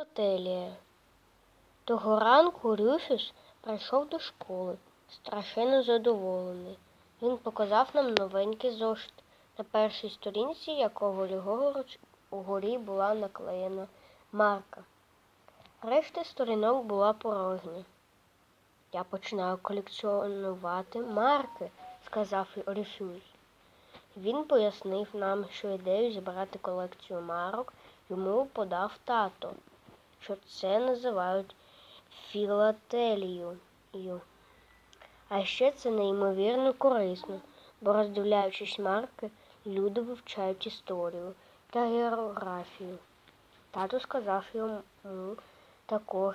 Отелія. Того ранку Рюфюс прийшов до школи, страшенно задоволений. Він показав нам новенький зошит, на першій сторінці якого ліворуч угорі була наклеєна марка. Решта сторінок була порожня. Я починаю колекціонувати марки, сказав Рюфюс. Він пояснив нам, що ідею зібрати колекцію марок йому подав тато, що це називають філателією. А ще це неймовірно корисно, бо роздивляючись марки, люди вивчають історію та географію. Тато сказав йому також,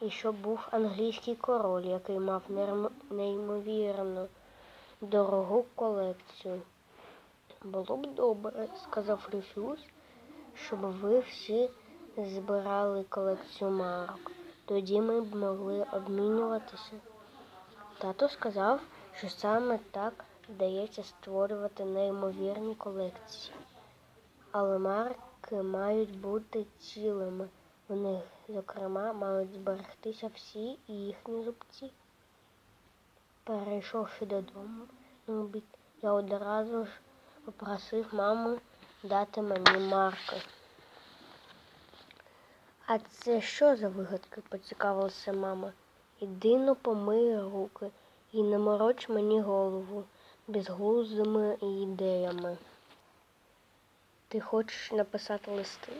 і що був англійський король, який мав неймовірно дорогу колекцію. Було б добре, сказав Рефюз, щоб ви всі збирали колекцію марок. Тоді ми б могли обмінюватися. Тато сказав, що саме так вдається створювати неймовірні колекції. Але марки мають бути цілими. В них, зокрема, мають зберегтися всі їхні зубці. Перейшовши додому, я одразу ж попросив маму дати мені марки. А це що за вигадки? поцікавилася мама. Іди но помий руки і не мороч мені голову безглуздими ідеями. Ти хочеш написати листи?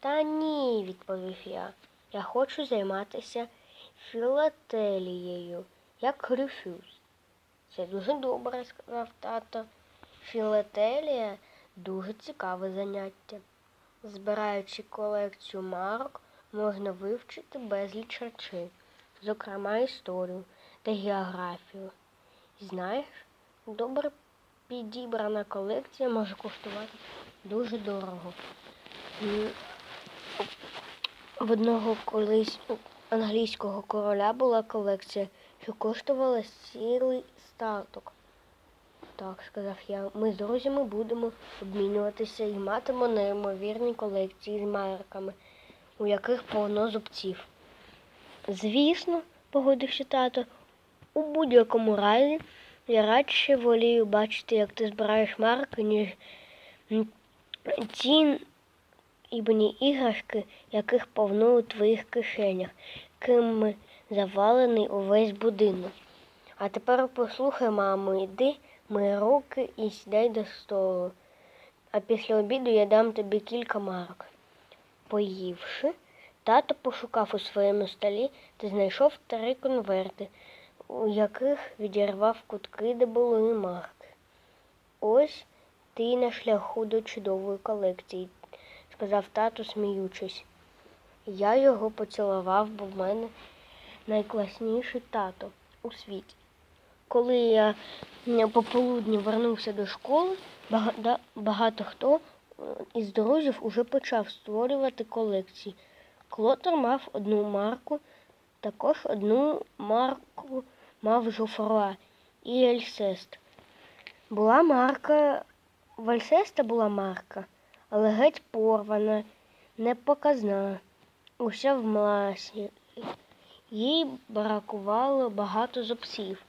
Та ні, відповів я. Я хочу займатися філателією, як Рюфюз. Це дуже добре, сказав тато. Філателія дуже цікаве заняття. Збираючи колекцію марок, можна вивчити безліч речей, зокрема історію та географію. Знаєш, добре підібрана колекція може коштувати дуже дорого. В одного колись англійського короля була колекція, що коштувала цілий статок. Так, сказав я, ми з друзями будемо обмінюватися і матимемо неймовірні колекції з марками, у яких повно зубців. Звісно, погодився тато, у будь-якому разі я радше волію бачити, як ти збираєш марки, ніж ті ібні іграшки, яких повно у твоїх кишенях, ким завалений увесь будинок. А тепер послухай, мамо, йди мої руки і сідай до столу. А після обіду я дам тобі кілька марок. Поївши, тато пошукав у своєму столі та знайшов три конверти, у яких відірвав кутки, де були марки. Ось ти на шляху до чудової колекції, сказав тато, сміючись. Я його поцілував, бо в мене найкласніший тато у світі. Коли я пополудні вернувся до школи, багато хто е, із друзів уже почав створювати колекції. Клотер мав одну марку, також одну марку мав Жофруа і Ельсест. Була марка, в Ельсеста була марка, але геть порвана, непоказна, уся в масі. Їй бракувало багато зубців.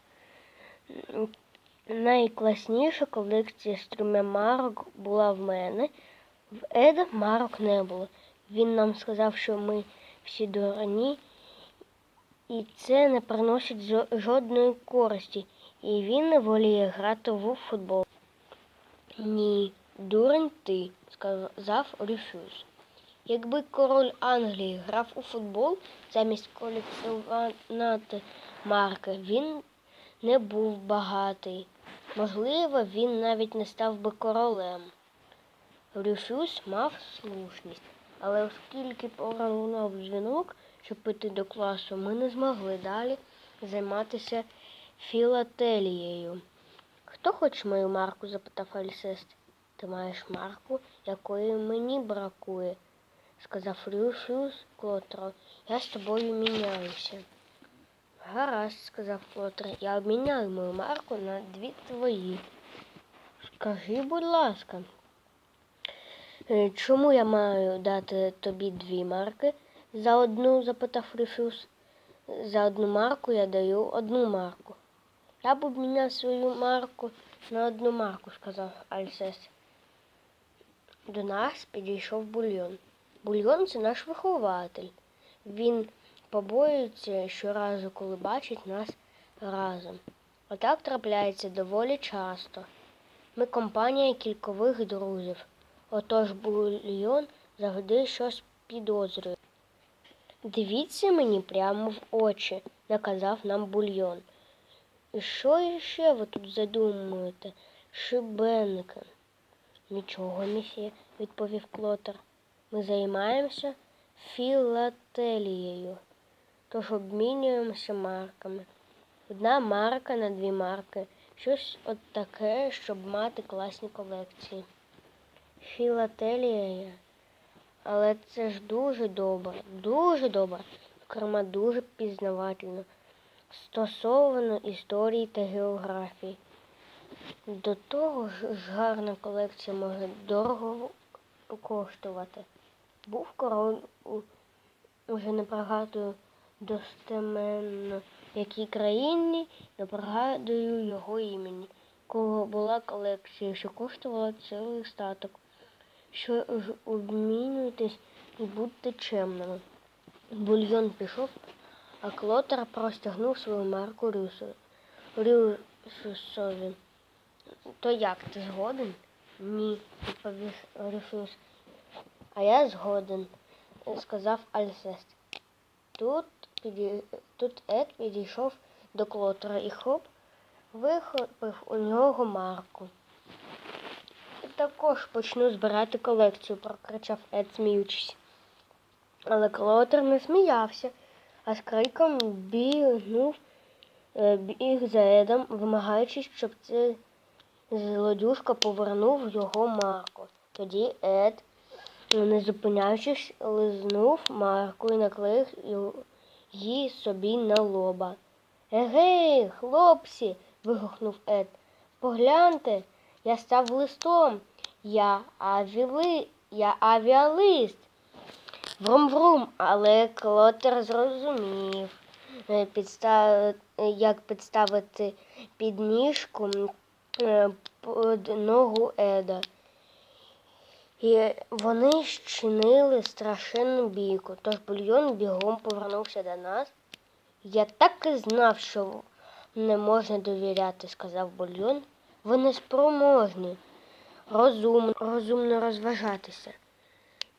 Найкласніша колекція трьома марок була в мене. В Еда марок не було. Він нам сказав, що ми всі дурні, і це не приносить жодної користі. І він не воліє грати в футбол. Ні, дурень ти, сказав Рюфюз. Якби король Англії грав у футбол замість колекціонувати марки, він не був багатий. Можливо, він навіть не став би королем. Рюфюс мав слушність, але оскільки пролунав дзвінок, щоб піти до класу, ми не змогли далі займатися філателією. Хто хоче мою марку? запитав Альсест. Ти маєш марку, якої мені бракує, сказав Рюфюс Клотро. Я з тобою міняюся. Гаразд, сказав Клотер, я обміняю мою марку на дві твої. Скажи, будь ласка, Е, Чому я маю дати тобі дві марки за одну? запитав Рефюз. За одну марку я даю одну марку. Я б обміняв свою марку на одну марку, сказав Альсес. До нас підійшов бульйон. Бульйон це наш вихователь. Він побоюється щоразу, коли бачить нас разом. Отак трапляється доволі часто. Ми компанія кількових друзів. Отож бульйон завжди щось підозрює. Дивіться мені прямо в очі, наказав нам бульйон. І що іще ви тут задумуєте, шибеники? Нічого, місьє, відповів Клотер. Ми займаємося філателією, тож обмінюємося марками. Одна марка на дві марки. Щось от таке, щоб мати класні колекції. Філателія. Але це ж дуже добре, дуже добре, зокрема дуже пізнавательно, стосовно історії та географії. До того ж гарна колекція може дорого коштувати. Був король уже не пригадую достеменно в якій країні, не пригадую його імені, кого була колекція, що коштувала цілий статок. Що ж обмінюйтесь і будьте чемними. Бульйон пішов, а Клотер простягнув свою марку Рюсу. Рюсусові. То як, ти згоден? Ні, відповів Рюсус. А я згоден, сказав Альсест. Тут, піді... Тут Ед підійшов до Клотера і хоп, вихопив у нього марку. Також почну збирати колекцію, прокричав Ед, сміючись. Але Клотер не сміявся, а з криком бігнув, е, біг за Едом, вимагаючи, щоб цей злодюжка повернув його марку. Тоді Ед, не зупиняючись, лизнув марку і наклеїв її собі на лоба. Егей, хлопці. вигукнув Ед. Погляньте, я став листом. Я авіли, я авіалист. Врум-врум, але Клотер зрозумів, е, підстав... як підставити підніжку е, під ногу Еда. І вони щинили страшенну бійку, тож бульйон бігом повернувся до нас. Я так і знав, що не можна довіряти, сказав бульйон. Ви не спроможні розумно, розумно розважатися.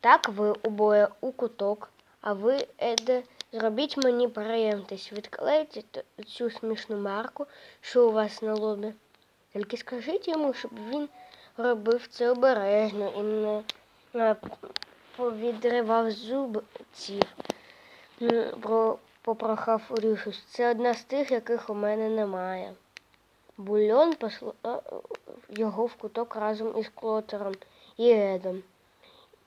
Так ви обоє у куток, а ви, Еде, зробіть мені приємність, відклейте цю смішну марку, що у вас на лобі. Тільки скажіть йому, щоб він робив це обережно і не повідривав зубців. Попрохав Рюшус. Це одна з тих, яких у мене немає. Бульон послав його в куток разом із Клотером і Едом.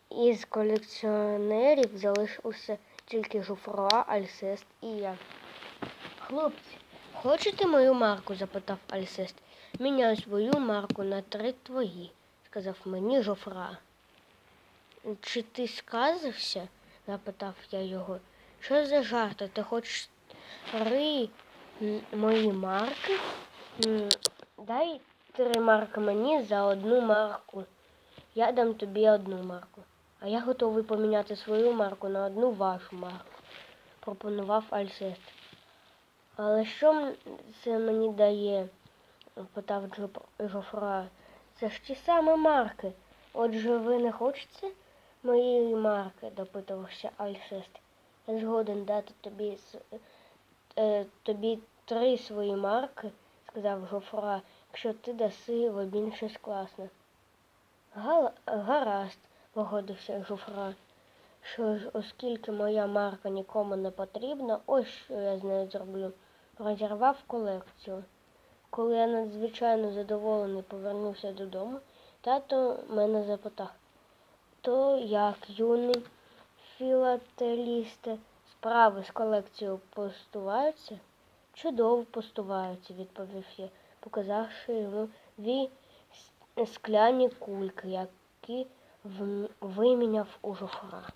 Із колекціонерів залишився тільки Жуфруа, Альсест і я. Хлопці, хочете мою марку? запитав Альсест. Міняю свою марку на три твої, сказав мені Жофра. Чи ти сказився? запитав я його. Що за жарти? Ти хочеш три мої марки? Дай три марки мені за одну марку. Я дам тобі одну марку. А я готовий поміняти свою марку на одну вашу марку, пропонував Альсест. Але що це мені дає? Питав Джо- Жофра. Це ж ті самі марки. Отже, ви не хочете моєї марки? допитувався Альсест. Я згоден дати тобі, е, тобі три свої марки, сказав Жофра, якщо ти даси в обмін щось класне. Гаразд, погодився Жуфра. Що ж, оскільки моя марка нікому не потрібна, ось що я з нею зроблю. Розірвав колекцію. Коли я надзвичайно задоволений повернувся додому, тато мене запитав, то як, юний філателісте, справи з колекцією постуваються? Чудово постуваються, відповів я, показавши йому дві скляні кульки, які виміняв у жуфра.